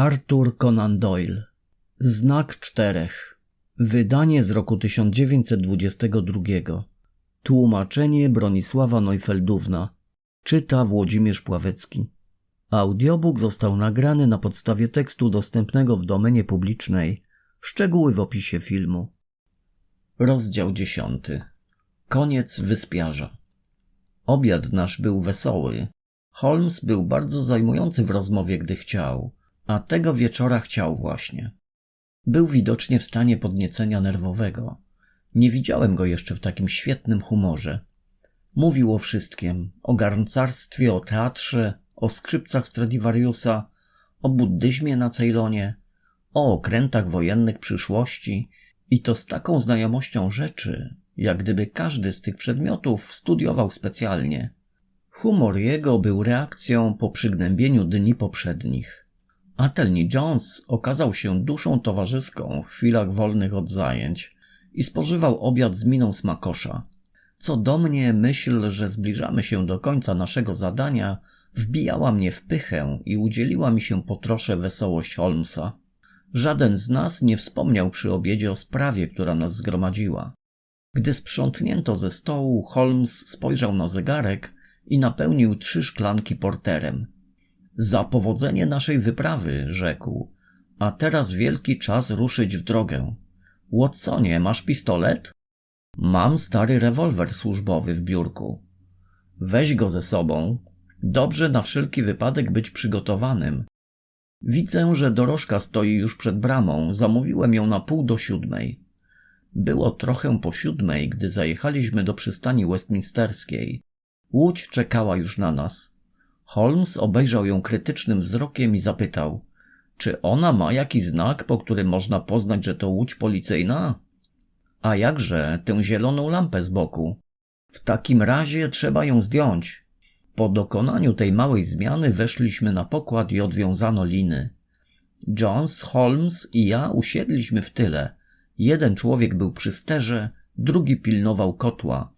Arthur Conan Doyle Znak czterech Wydanie z roku 1922 Tłumaczenie Bronisława Neufeldówna Czyta Włodzimierz Pławecki Audiobook został nagrany na podstawie tekstu dostępnego w domenie publicznej. Szczegóły w opisie filmu. Rozdział dziesiąty. Koniec wyspiarza. Obiad nasz był wesoły. Holmes był bardzo zajmujący w rozmowie, gdy chciał, a tego wieczora chciał właśnie. Był widocznie w stanie podniecenia nerwowego. Nie widziałem go jeszcze w takim świetnym humorze. Mówił o wszystkim: o garncarstwie, o teatrze, o skrzypcach Stradivariusa, o buddyzmie na Ceylonie, o okrętach wojennych przyszłości i to z taką znajomością rzeczy, jak gdyby każdy z tych przedmiotów studiował specjalnie. Humor jego był reakcją po przygnębieniu dni poprzednich. Atelni Jones okazał się duszą towarzyską w chwilach wolnych od zajęć i spożywał obiad z miną smakosza. Co do mnie, myśl, że zbliżamy się do końca naszego zadania, wbijała mnie w pychę i udzieliła mi się po trosze wesołość Holmesa. Żaden z nas nie wspomniał przy obiedzie o sprawie, która nas zgromadziła. Gdy sprzątnięto ze stołu, Holmes spojrzał na zegarek i napełnił trzy szklanki porterem. Za powodzenie naszej wyprawy, rzekł. A teraz wielki czas ruszyć w drogę. Watsonie, masz pistolet? Mam stary rewolwer służbowy w biurku. Weź go ze sobą. Dobrze na wszelki wypadek być przygotowanym. Widzę, że dorożka stoi już przed bramą. Zamówiłem ją na pół do siódmej. Było trochę po siódmej, gdy zajechaliśmy do przystani westminsterskiej. Łódź czekała już na nas. Holmes obejrzał ją krytycznym wzrokiem i zapytał: Czy ona ma jakiś znak, po którym można poznać, że to łódź policyjna? A jakże tę zieloną lampę z boku? W takim razie trzeba ją zdjąć. Po dokonaniu tej małej zmiany weszliśmy na pokład i odwiązano liny. Jones, Holmes i ja usiedliśmy w tyle. Jeden człowiek był przy sterze, drugi pilnował kotła,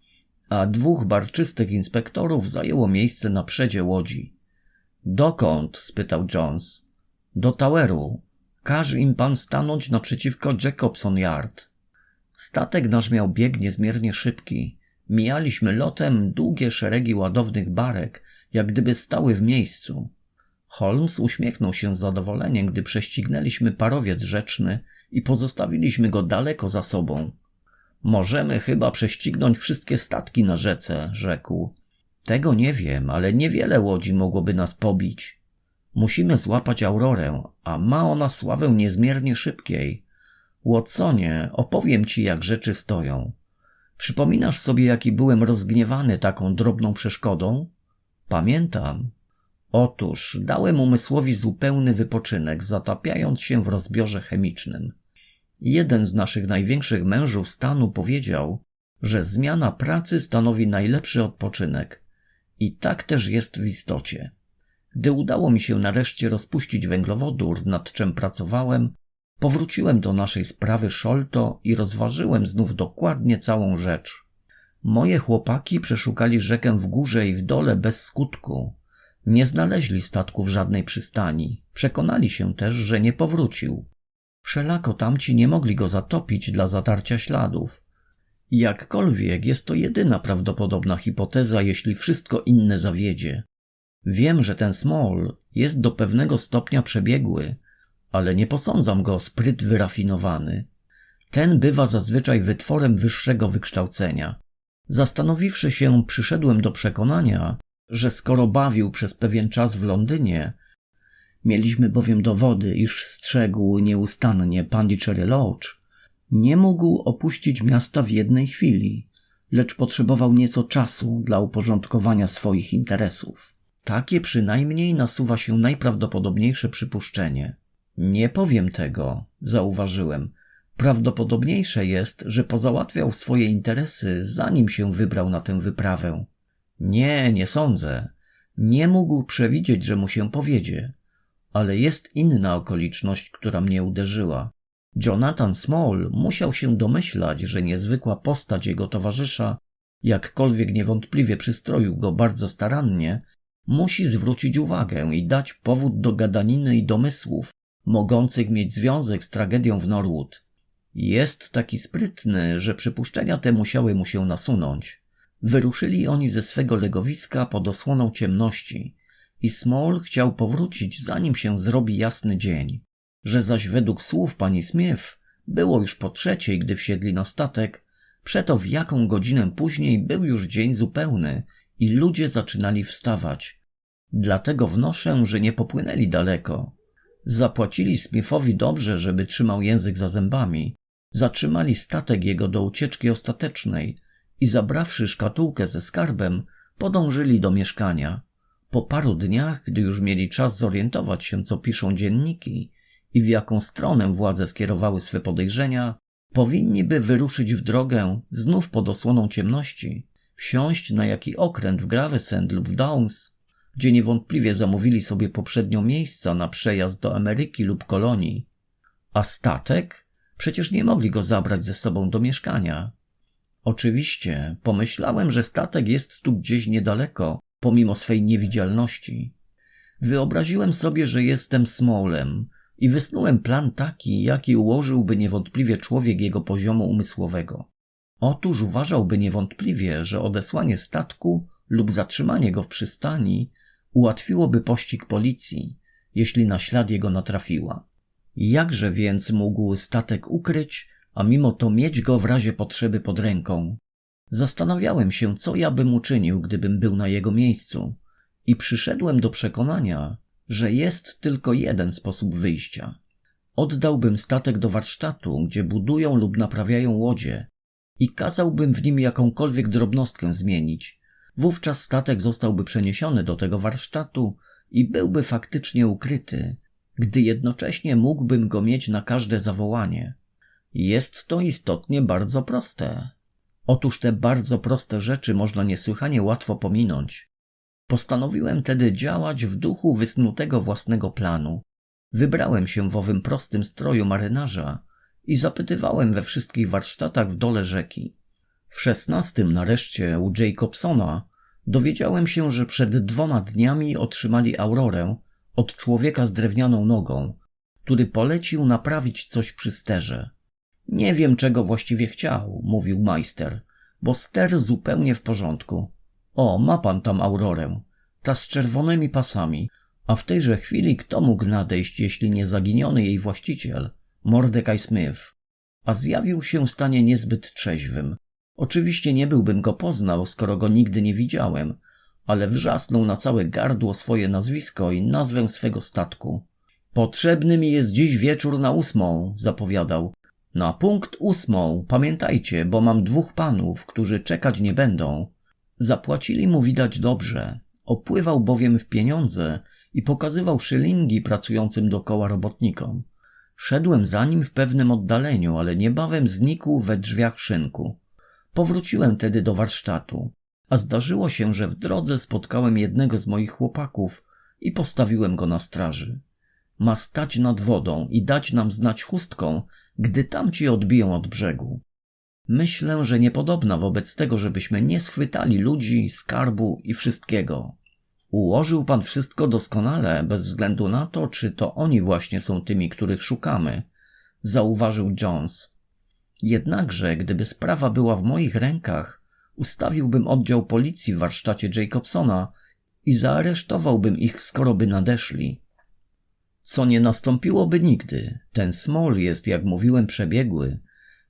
a dwóch barczystych inspektorów zajęło miejsce na przedzie łodzi. Dokąd? spytał Jones. Do Toweru. Każ im pan stanąć naprzeciwko Jacobson Yard. Statek nasz miał bieg niezmiernie szybki. Mijaliśmy lotem długie szeregi ładownych barek, jak gdyby stały w miejscu. Holmes uśmiechnął się z zadowoleniem, gdy prześcignęliśmy parowiec rzeczny i pozostawiliśmy go daleko za sobą. Możemy chyba prześcignąć wszystkie statki na rzece, rzekł. Tego nie wiem, ale niewiele łodzi mogłoby nas pobić. Musimy złapać Aurorę, a ma ona sławę niezmiernie szybkiej. Watsonie, opowiem ci, jak rzeczy stoją. Przypominasz sobie, jaki byłem rozgniewany taką drobną przeszkodą? Pamiętam. Otóż dałem umysłowi zupełny wypoczynek, zatapiając się w rozbiorze chemicznym. Jeden z naszych największych mężów stanu powiedział, że zmiana pracy stanowi najlepszy odpoczynek. I tak też jest w istocie. Gdy udało mi się nareszcie rozpuścić węglowodór, nad czym pracowałem, powróciłem do naszej sprawy Szolto i rozważyłem znów dokładnie całą rzecz. Moje chłopaki przeszukali rzekę w górze i w dole bez skutku. Nie znaleźli statku w żadnej przystani. Przekonali się też, że nie powrócił. Wszelako tamci nie mogli go zatopić dla zatarcia śladów. Jakkolwiek jest to jedyna prawdopodobna hipoteza, jeśli wszystko inne zawiedzie. Wiem, że ten Small jest do pewnego stopnia przebiegły, ale nie posądzam go o spryt wyrafinowany. Ten bywa zazwyczaj wytworem wyższego wykształcenia. Zastanowiwszy się, przyszedłem do przekonania, że skoro bawił przez pewien czas w Londynie, mieliśmy bowiem dowody, iż strzegł nieustannie Pondicherry Lodge, nie mógł opuścić miasta w jednej chwili, lecz potrzebował nieco czasu dla uporządkowania swoich interesów. Takie przynajmniej nasuwa się najprawdopodobniejsze przypuszczenie. Nie powiem tego, zauważyłem. Prawdopodobniejsze jest, że pozałatwiał swoje interesy, zanim się wybrał na tę wyprawę. Nie, nie sądzę. Nie mógł przewidzieć, że mu się powiedzie. Ale jest inna okoliczność, która mnie uderzyła. Jonathan Small musiał się domyślać, że niezwykła postać jego towarzysza, jakkolwiek niewątpliwie przystroił go bardzo starannie, musi zwrócić uwagę i dać powód do gadaniny i domysłów, mogących mieć związek z tragedią w Norwood. Jest taki sprytny, że przypuszczenia te musiały mu się nasunąć. Wyruszyli oni ze swego legowiska pod osłoną ciemności i Small chciał powrócić, zanim się zrobi jasny dzień. Że zaś według słów pani Smith było już po trzeciej, gdy wsiedli na statek, przeto w jaką godzinę później był już dzień zupełny i ludzie zaczynali wstawać. Dlatego wnoszę, że nie popłynęli daleko. Zapłacili Smithowi dobrze, żeby trzymał język za zębami. Zatrzymali statek jego do ucieczki ostatecznej i zabrawszy szkatułkę ze skarbem, podążyli do mieszkania. Po paru dniach, gdy już mieli czas zorientować się, co piszą dzienniki i w jaką stronę władze skierowały swe podejrzenia, powinni by wyruszyć w drogę znów pod osłoną ciemności, wsiąść na jaki okręt w Gravesend lub w Downs, gdzie niewątpliwie zamówili sobie poprzednio miejsca na przejazd do Ameryki lub kolonii. A statek? Przecież nie mogli go zabrać ze sobą do mieszkania. Oczywiście, pomyślałem, że statek jest tu gdzieś niedaleko, pomimo swej niewidzialności. Wyobraziłem sobie, że jestem Smolem i wysnułem plan taki, jaki ułożyłby niewątpliwie człowiek jego poziomu umysłowego. Otóż uważałby niewątpliwie, że odesłanie statku lub zatrzymanie go w przystani ułatwiłoby pościg policji, jeśli na ślad jego natrafiła. Jakże więc mógł statek ukryć, a mimo to mieć go w razie potrzeby pod ręką? Zastanawiałem się, co ja bym uczynił, gdybym był na jego miejscu, i przyszedłem do przekonania, że jest tylko jeden sposób wyjścia. Oddałbym statek do warsztatu, gdzie budują lub naprawiają łodzie, i kazałbym w nim jakąkolwiek drobnostkę zmienić. Wówczas statek zostałby przeniesiony do tego warsztatu i byłby faktycznie ukryty, gdy jednocześnie mógłbym go mieć na każde zawołanie. Jest to istotnie bardzo proste. Otóż te bardzo proste rzeczy można niesłychanie łatwo pominąć. Postanowiłem tedy działać w duchu wysnutego własnego planu. Wybrałem się w owym prostym stroju marynarza i zapytywałem we wszystkich warsztatach w dole rzeki. W szesnastym nareszcie u Jacobsona dowiedziałem się, że przed dwoma dniami otrzymali aurorę od człowieka z drewnianą nogą, który polecił naprawić coś przy sterze. Nie wiem, czego właściwie chciał, mówił majster, bo ster zupełnie w porządku. O, ma pan tam aurorę, ta z czerwonymi pasami, a w tejże chwili kto mógł nadejść, jeśli nie zaginiony jej właściciel, Mordecai Smith, a zjawił się w stanie niezbyt trzeźwym. Oczywiście nie byłbym go poznał, skoro go nigdy nie widziałem, ale wrzasnął na całe gardło swoje nazwisko i nazwę swego statku. Potrzebny mi jest dziś wieczór na ósmą, zapowiadał. Na punkt ósmą, pamiętajcie, bo mam dwóch panów, którzy czekać nie będą. Zapłacili mu widać dobrze. Opływał bowiem w pieniądze i pokazywał szylingi pracującym dokoła robotnikom. Szedłem za nim w pewnym oddaleniu, ale niebawem znikł we drzwiach szynku. Powróciłem tedy do warsztatu, a zdarzyło się, że w drodze spotkałem jednego z moich chłopaków i postawiłem go na straży. Ma stać nad wodą i dać nam znać chustką, gdy tamci odbiją od brzegu. Myślę, że niepodobna wobec tego, żebyśmy nie schwytali ludzi, skarbu i wszystkiego. Ułożył pan wszystko doskonale, bez względu na to, czy to oni właśnie są tymi, których szukamy, zauważył Jones. Jednakże, gdyby sprawa była w moich rękach, ustawiłbym oddział policji w warsztacie Jacobsona i zaaresztowałbym ich, skoro by nadeszli. Co nie nastąpiłoby nigdy. Ten Small jest, jak mówiłem, przebiegły.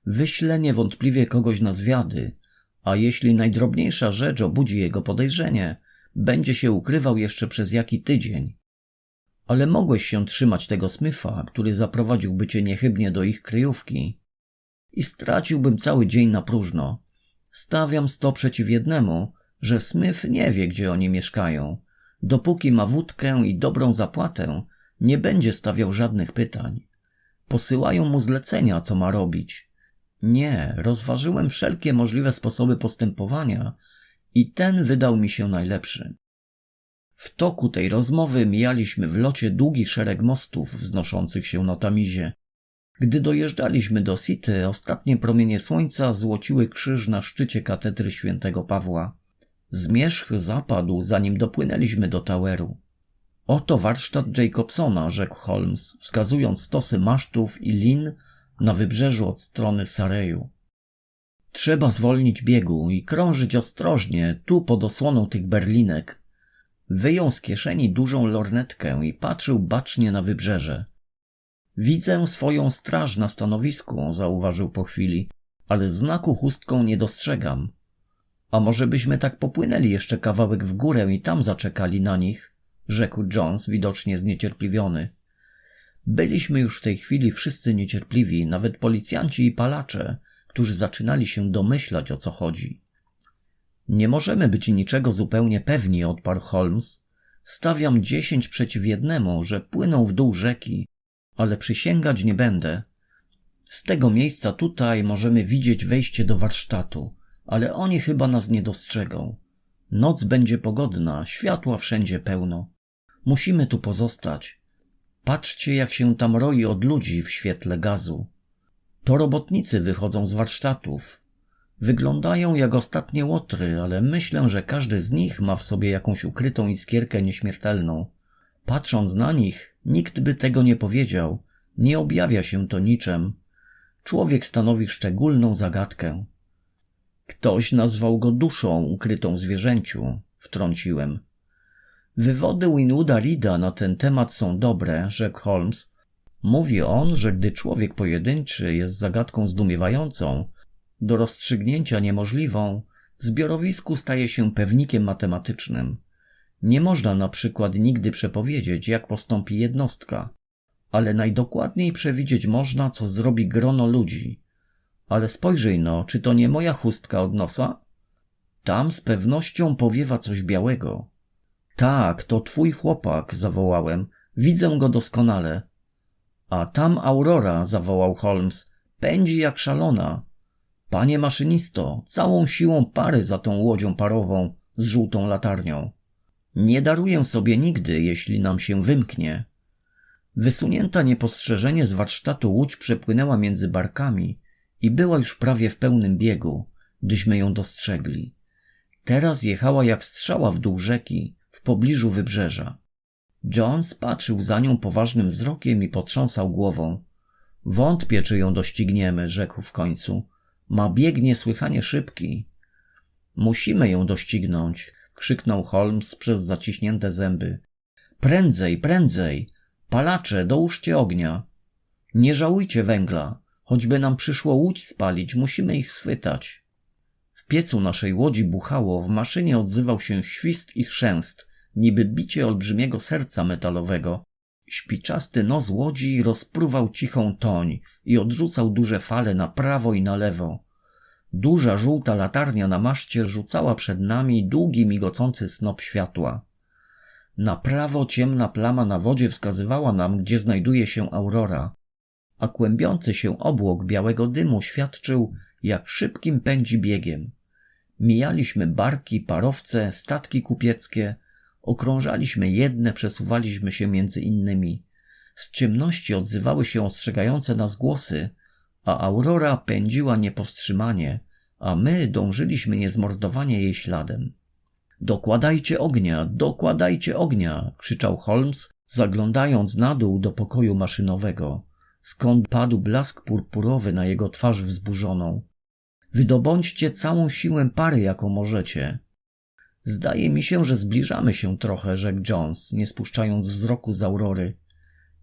Wyśle niewątpliwie kogoś na zwiady, a jeśli najdrobniejsza rzecz obudzi jego podejrzenie, będzie się ukrywał jeszcze przez jaki tydzień. Ale mogłeś się trzymać tego Smitha, który zaprowadziłby cię niechybnie do ich kryjówki. I straciłbym cały dzień na próżno. Stawiam sto przeciw jednemu, że Smith nie wie, gdzie oni mieszkają. Dopóki ma wódkę i dobrą zapłatę, nie będzie stawiał żadnych pytań. Posyłają mu zlecenia, co ma robić. Nie, rozważyłem wszelkie możliwe sposoby postępowania i ten wydał mi się najlepszy. W toku tej rozmowy mijaliśmy w locie długi szereg mostów wznoszących się na Tamizie. Gdy dojeżdżaliśmy do City, ostatnie promienie słońca złociły krzyż na szczycie katedry świętego Pawła. Zmierzch zapadł, zanim dopłynęliśmy do Toweru. Oto warsztat Jacobsona, rzekł Holmes, wskazując stosy masztów i lin na wybrzeżu od strony Sareju. Trzeba zwolnić biegu i krążyć ostrożnie, tu pod osłoną tych berlinek. Wyjął z kieszeni dużą lornetkę i patrzył bacznie na wybrzeże. Widzę swoją straż na stanowisku, zauważył po chwili, ale znaku chustką nie dostrzegam. A może byśmy tak popłynęli jeszcze kawałek w górę i tam zaczekali na nich? Rzekł Jones, widocznie zniecierpliwiony. Byliśmy już w tej chwili wszyscy niecierpliwi, nawet policjanci i palacze, którzy zaczynali się domyślać o co chodzi. Nie możemy być niczego zupełnie pewni, odparł Holmes. Stawiam dziesięć przeciw jednemu, że płyną w dół rzeki, ale przysięgać nie będę. Z tego miejsca tutaj możemy widzieć wejście do warsztatu, ale oni chyba nas nie dostrzegą. Noc będzie pogodna, światła wszędzie pełno. Musimy tu pozostać. Patrzcie, jak się tam roi od ludzi w świetle gazu. To robotnicy wychodzą z warsztatów. Wyglądają jak ostatnie łotry, ale myślę, że każdy z nich ma w sobie jakąś ukrytą iskierkę nieśmiertelną. Patrząc na nich, nikt by tego nie powiedział. Nie objawia się to niczem. Człowiek stanowi szczególną zagadkę. Ktoś nazwał go duszą ukrytą w zwierzęciu, wtrąciłem. Wywody Winwooda Rida na ten temat są dobre, rzekł Holmes. Mówi on, że gdy człowiek pojedynczy jest zagadką zdumiewającą, do rozstrzygnięcia niemożliwą, w zbiorowisku staje się pewnikiem matematycznym. Nie można na przykład nigdy przepowiedzieć, jak postąpi jednostka, ale najdokładniej przewidzieć można, co zrobi grono ludzi. Ale spojrzyj no, czy to nie moja chustka od nosa? Tam z pewnością powiewa coś białego. Tak, to twój chłopak, zawołałem. Widzę go doskonale. A tam Aurora, zawołał Holmes, pędzi jak szalona. Panie maszynisto, całą siłą pary za tą łodzią parową z żółtą latarnią. Nie daruję sobie nigdy, jeśli nam się wymknie. Wysunięta niepostrzeżenie z warsztatu łódź przepłynęła między barkami i była już prawie w pełnym biegu, gdyśmy ją dostrzegli. Teraz jechała jak strzała w dół rzeki, pobliżu wybrzeża. Jones patrzył za nią poważnym wzrokiem i potrząsał głową. Wątpię, czy ją dościgniemy, rzekł w końcu. Ma bieg niesłychanie szybki. Musimy ją doścignąć, krzyknął Holmes przez zaciśnięte zęby. Prędzej, prędzej! Palacze, dołóżcie ognia! Nie żałujcie węgla. Choćby nam przyszło łódź spalić, musimy ich schwytać. W piecu naszej łodzi buchało, w maszynie odzywał się świst i chrzęst, niby bicie olbrzymiego serca metalowego. Śpiczasty nos łodzi rozpruwał cichą toń i odrzucał duże fale na prawo i na lewo. Duża żółta latarnia na maszcie rzucała przed nami długi migocący snop światła. Na prawo ciemna plama na wodzie wskazywała nam, gdzie znajduje się aurora, a kłębiący się obłok białego dymu świadczył, jak szybkim pędzi biegiem. Mijaliśmy barki, parowce, statki kupieckie, okrążaliśmy jedne, przesuwaliśmy się między innymi. Z ciemności odzywały się ostrzegające nas głosy, a aurora pędziła niepowstrzymanie, a my dążyliśmy niezmordowanie jej śladem. Dokładajcie ognia, dokładajcie ognia! krzyczał Holmes, zaglądając na dół do pokoju maszynowego, skąd padł blask purpurowy na jego twarz wzburzoną. Wydobądźcie całą siłę pary, jaką możecie. Zdaje mi się, że zbliżamy się trochę, rzekł Jones, nie spuszczając wzroku z aurory.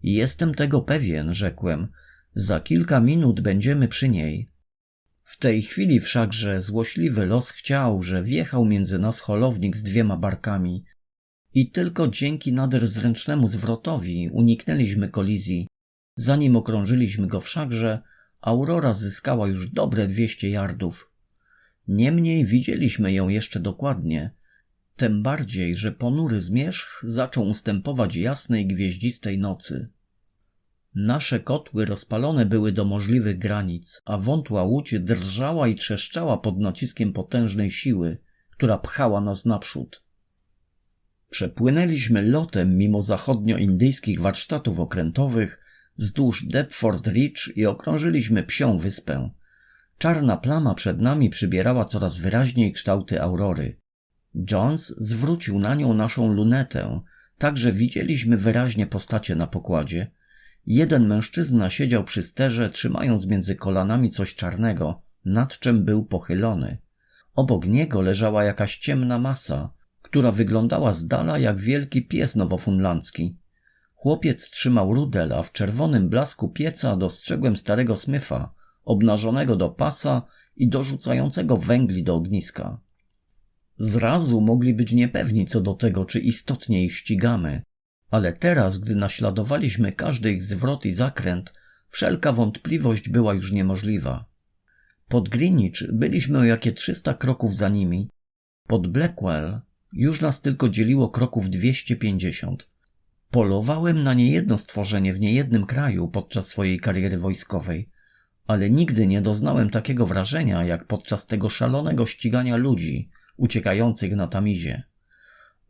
Jestem tego pewien, rzekłem. Za kilka minut będziemy przy niej. W tej chwili wszakże złośliwy los chciał, że wjechał między nas holownik z dwiema barkami i tylko dzięki nader zręcznemu zwrotowi uniknęliśmy kolizji. Zanim okrążyliśmy go wszakże, Aurora zyskała już dobre dwieście yardów. Niemniej widzieliśmy ją jeszcze dokładnie, tem bardziej, że ponury zmierzch zaczął ustępować jasnej gwieździstej nocy. Nasze kotły rozpalone były do możliwych granic, a wątła łódź drżała i trzeszczała pod naciskiem potężnej siły, która pchała nas naprzód. Przepłynęliśmy lotem mimo zachodnioindyjskich warsztatów okrętowych wzdłuż Deptford Ridge i okrążyliśmy psią wyspę. Czarna plama przed nami przybierała coraz wyraźniej kształty aurory. Jones zwrócił na nią naszą lunetę, Także widzieliśmy wyraźnie postacie na pokładzie. Jeden mężczyzna siedział przy sterze, trzymając między kolanami coś czarnego, nad czym był pochylony. Obok niego leżała jakaś ciemna masa, która wyglądała z dala jak wielki pies nowofunlandzki. Chłopiec trzymał rudel, a w czerwonym blasku pieca dostrzegłem starego smyfa, obnażonego do pasa i dorzucającego węgli do ogniska. Zrazu mogli być niepewni co do tego, czy istotnie ich ścigamy, ale teraz, gdy naśladowaliśmy każdy ich zwrot i zakręt, wszelka wątpliwość była już niemożliwa. Pod Greenwich byliśmy o jakie trzysta kroków za nimi. Pod Blackwell już nas tylko dzieliło kroków dwieście pięćdziesiąt. Polowałem na niejedno stworzenie w niejednym kraju podczas swojej kariery wojskowej, ale nigdy nie doznałem takiego wrażenia jak podczas tego szalonego ścigania ludzi uciekających na tamizie.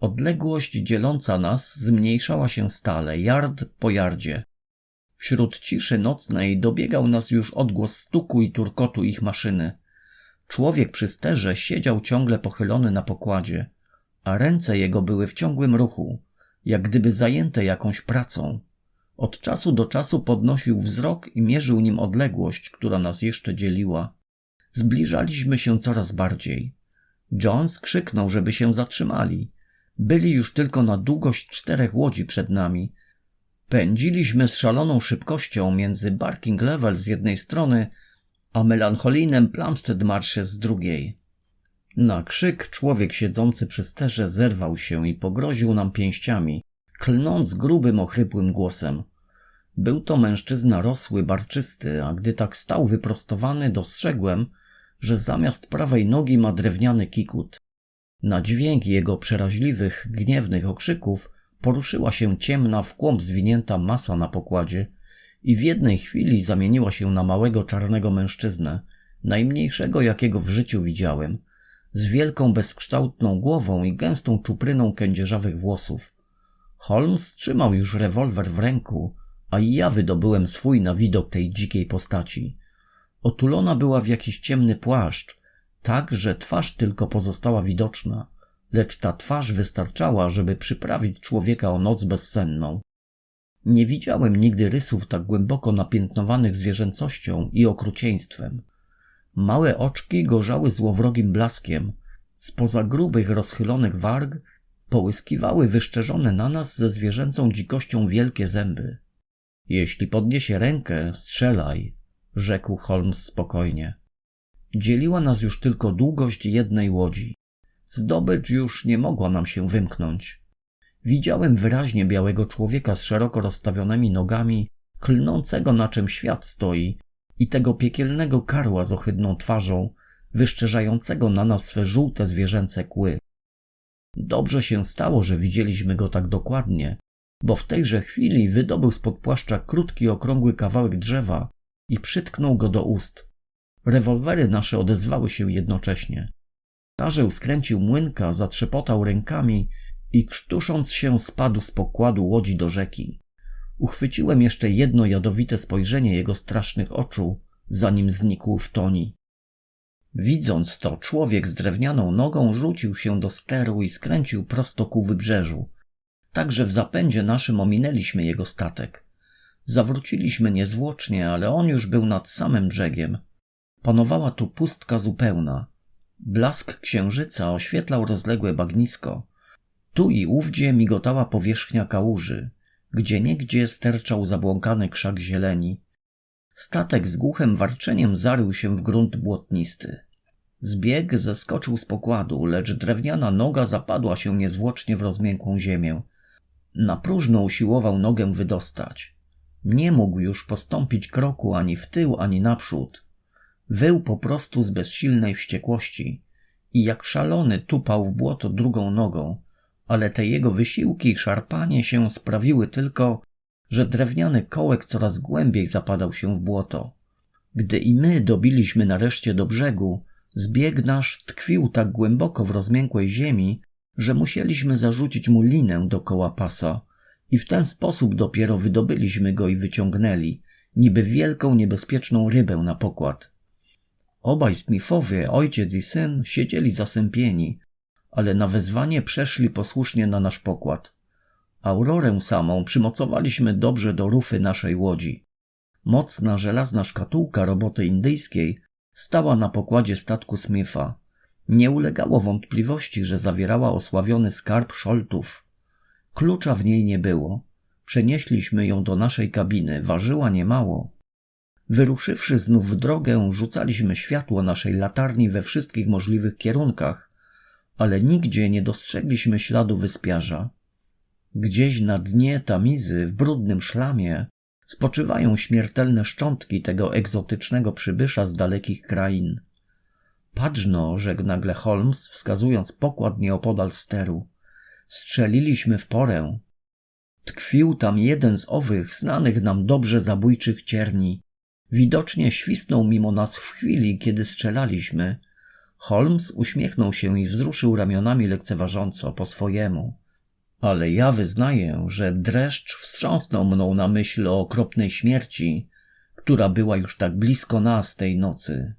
Odległość dzieląca nas zmniejszała się stale, yard po yardzie. Wśród ciszy nocnej dobiegał nas już odgłos stuku i turkotu ich maszyny. Człowiek przy sterze siedział ciągle pochylony na pokładzie, a ręce jego były w ciągłym ruchu, jak gdyby zajęte jakąś pracą. Od czasu do czasu podnosił wzrok i mierzył nim odległość, która nas jeszcze dzieliła. Zbliżaliśmy się coraz bardziej. Jones krzyknął, żeby się zatrzymali. Byli już tylko na długość czterech łodzi przed nami. Pędziliśmy z szaloną szybkością między Barking Level z jednej strony, a melancholijnym Plumstead Marshes z drugiej. Na krzyk człowiek siedzący przy sterze zerwał się i pogroził nam pięściami, klnąc grubym, ochrypłym głosem. Był to mężczyzna rosły, barczysty, a gdy tak stał wyprostowany, dostrzegłem, że zamiast prawej nogi ma drewniany kikut. Na dźwięk jego przeraźliwych, gniewnych okrzyków poruszyła się ciemna, w kłąb zwinięta masa na pokładzie i w jednej chwili zamieniła się na małego czarnego mężczyznę, najmniejszego jakiego w życiu widziałem, z wielką bezkształtną głową i gęstą czupryną kędzierzawych włosów. Holmes trzymał już rewolwer w ręku, a i ja wydobyłem swój na widok tej dzikiej postaci. Otulona była w jakiś ciemny płaszcz, tak, że twarz tylko pozostała widoczna, lecz ta twarz wystarczała, żeby przyprawić człowieka o noc bezsenną. Nie widziałem nigdy rysów tak głęboko napiętnowanych zwierzęcością i okrucieństwem. Małe oczki gorzały złowrogim blaskiem, spoza grubych, rozchylonych warg połyskiwały wyszczerzone na nas ze zwierzęcą dzikością wielkie zęby. Jeśli podniesie rękę, strzelaj, rzekł Holmes spokojnie. Dzieliła nas już tylko długość jednej łodzi. Zdobycz już nie mogła nam się wymknąć. Widziałem wyraźnie białego człowieka z szeroko rozstawionymi nogami, klnącego na czym świat stoi i tego piekielnego karła z ohydną twarzą, wyszczerzającego na nas swe żółte zwierzęce kły. Dobrze się stało, że widzieliśmy go tak dokładnie, bo w tejże chwili wydobył spod płaszcza krótki, okrągły kawałek drzewa i przytknął go do ust. Rewolwery nasze odezwały się jednocześnie. Karzeł skręcił młynka, zatrzepotał rękami i krztusząc się spadł z pokładu łodzi do rzeki. Uchwyciłem jeszcze jedno jadowite spojrzenie jego strasznych oczu, zanim znikł w toni. Widząc to, człowiek z drewnianą nogą rzucił się do steru i skręcił prosto ku wybrzeżu. Także w zapędzie naszym ominęliśmy jego statek. Zawróciliśmy niezwłocznie, ale on już był nad samym brzegiem. Panowała tu pustka zupełna. Blask księżyca oświetlał rozległe bagnisko. Tu i ówdzie migotała powierzchnia kałuży, gdzie niegdzie sterczał zabłąkany krzak zieleni. Statek z głuchym warczeniem zarył się w grunt błotnisty. Zbieg zeskoczył z pokładu, lecz drewniana noga zapadła się niezwłocznie w rozmiękłą ziemię. Na próżno usiłował nogę wydostać. Nie mógł już postąpić kroku ani w tył, ani naprzód. Wył po prostu z bezsilnej wściekłości i jak szalony tupał w błoto drugą nogą, ale te jego wysiłki i szarpanie się sprawiły tylko, że drewniany kołek coraz głębiej zapadał się w błoto. Gdy i my dobiliśmy nareszcie do brzegu, zbieg nasz tkwił tak głęboko w rozmiękłej ziemi, że musieliśmy zarzucić mu linę dokoła pasa i w ten sposób dopiero wydobyliśmy go i wyciągnęli, niby wielką niebezpieczną rybę na pokład. Obaj Smithowie, ojciec i syn, siedzieli zasępieni, ale na wezwanie przeszli posłusznie na nasz pokład. Aurorę samą przymocowaliśmy dobrze do rufy naszej łodzi. Mocna żelazna szkatułka roboty indyjskiej stała na pokładzie statku Smitha. Nie ulegało wątpliwości, że zawierała osławiony skarb Szoltów. Klucza w niej nie było. Przenieśliśmy ją do naszej kabiny, ważyła niemało. Wyruszywszy znów w drogę, rzucaliśmy światło naszej latarni we wszystkich możliwych kierunkach, ale nigdzie nie dostrzegliśmy śladu wyspiarza. Gdzieś na dnie tamizy, w brudnym szlamie, spoczywają śmiertelne szczątki tego egzotycznego przybysza z dalekich krain. Patrzno, rzekł nagle Holmes, wskazując pokład nieopodal steru. Strzeliliśmy w porę. Tkwił tam jeden z owych znanych nam dobrze zabójczych cierni. Widocznie świsnął mimo nas w chwili, kiedy strzelaliśmy. Holmes uśmiechnął się i wzruszył ramionami lekceważąco po swojemu. Ale ja wyznaję, że dreszcz wstrząsnął mną na myśl o okropnej śmierci, która była już tak blisko nas tej nocy.